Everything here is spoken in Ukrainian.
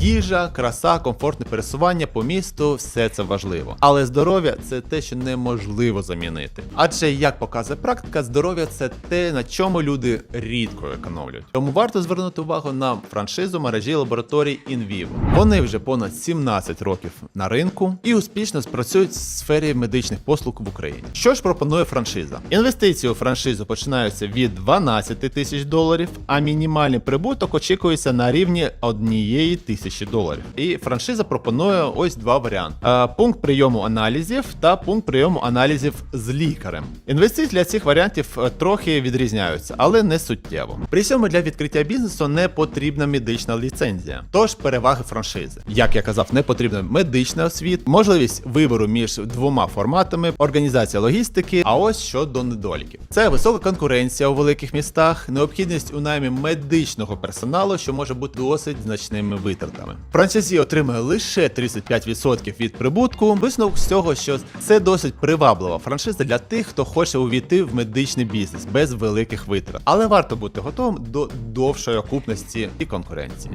Їжа, краса, комфортне пересування по місту все це важливо. Але здоров'я це те, що неможливо замінити. Адже як показує практика, здоров'я це те, на чому люди рідко економлюють. Тому варто звернути увагу на франшизу мережі лабораторій InVivo. Вони вже понад 17 років на ринку і успішно спрацюють в сфері медичних послуг в Україні. Що ж пропонує франшиза? Інвестиції у франшизу починаються від 12 тисяч доларів, а мінімальний прибуток очікується на рівні однієї тисячі доларів. І франшиза пропонує ось два варіанти: Е, пункт прийому аналізів та пункт прийому аналізів з лікарем. Інвестиції для цих варіантів е, трохи відрізняються, але не суттєво. При цьому для відкриття бізнесу не потрібна медична ліцензія. Тож переваги франшизи. Як я казав, не потрібна медична освіта, можливість вибору між двома форматами, організація логістики. А ось щодо недоліків: це висока конкуренція у великих містах, необхідність у наймі медичного персоналу, що може бути досить значними витратами. Франчайзі отримує лише 35% від прибутку. Висновок з цього, що це досить приваблива франшиза для тих, хто хоче увійти в медичний бізнес без великих витрат. Але варто бути готовим до довшої окупності і конкуренції.